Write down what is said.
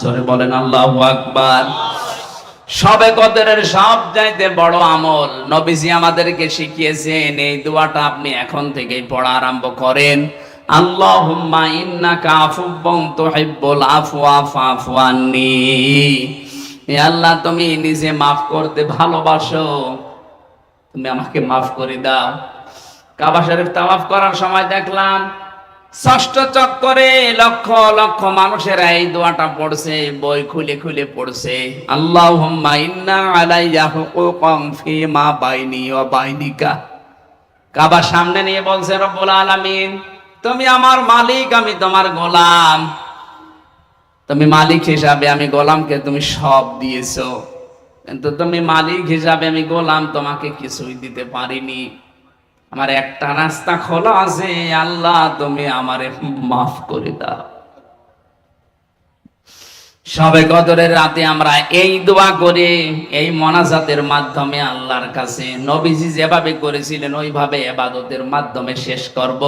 জোরে বলেন, আল্লাহ আকবার। সবে কদরের সব চাইতে বড় আমল নবীজি আমাদেরকে শিখিয়েছেন, এই দোয়াটা আপনি এখন থেকেই পড়া আরম্ভ করেন। আল্লাহুম্মা ইন্নাকা তুহিব্বুল আফওয়া ফাফু আন্নি। হে আল্লাহ, তুমি নিজে মাফ করতে ভালোবাসো। তুমি আমাকে মাফ করে দাও। কাবা শরীফ তাওয়াফ করার সময় দেখলাম ষষ্ঠ চক্করে লক্ষ লক্ষ মানুষেরা এই দোয়াটা পড়ছে, বই খুলে খুলে পড়ছে। বাইনিকা। কাবা সামনে নিয়ে বলছে, রব্বুল আলামিন, তুমি আমার মালিক, আমি তোমার গোলাম। তুমি মালিক হিসাবে আমি গোলামকে তুমি সব দিয়েছ। কিন্তু তুমি মালিক হিসাবে আমি গোলাম, তোমাকে কিছুই দিতে পারিনি। আমার একটা রাস্তা খোলা আছে, আল্লাহ তুমি আমারে মাফ করে দাও। সবে কদরের রাতে আমরা এই দোয়া করে, এই মনাজাতের মাধ্যমে আল্লাহর কাছে নবীজি যেভাবে করেছিলেন, ওইভাবে এবাদতের মাধ্যমে শেষ করব।